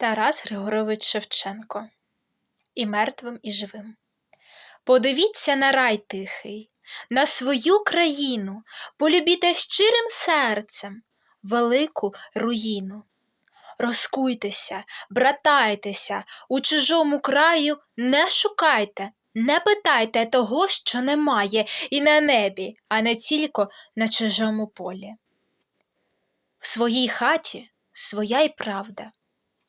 Тарас Григорович Шевченко І мертвим, і живим. Подивіться на рай тихий, на свою країну, полюбіте щирим серцем велику руїну. Розкуйтеся, братайтеся, у чужому краю не шукайте, не питайте того, що немає і на небі, а не тільки на чужому полі. В своїй хаті своя й правда,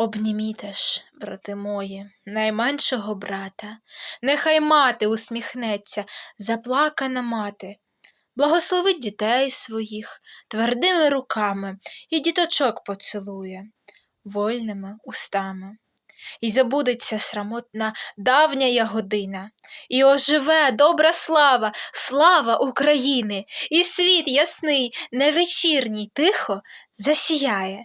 Обніміте ж, брати мої, найменшого брата, нехай мати усміхнеться, заплакана мати, благословить дітей своїх твердими руками і діточок поцілує вольними устами. І забудеться срамотна давня я година, і оживе добра слава, слава України, і світ ясний, невечірній, тихо засіяє.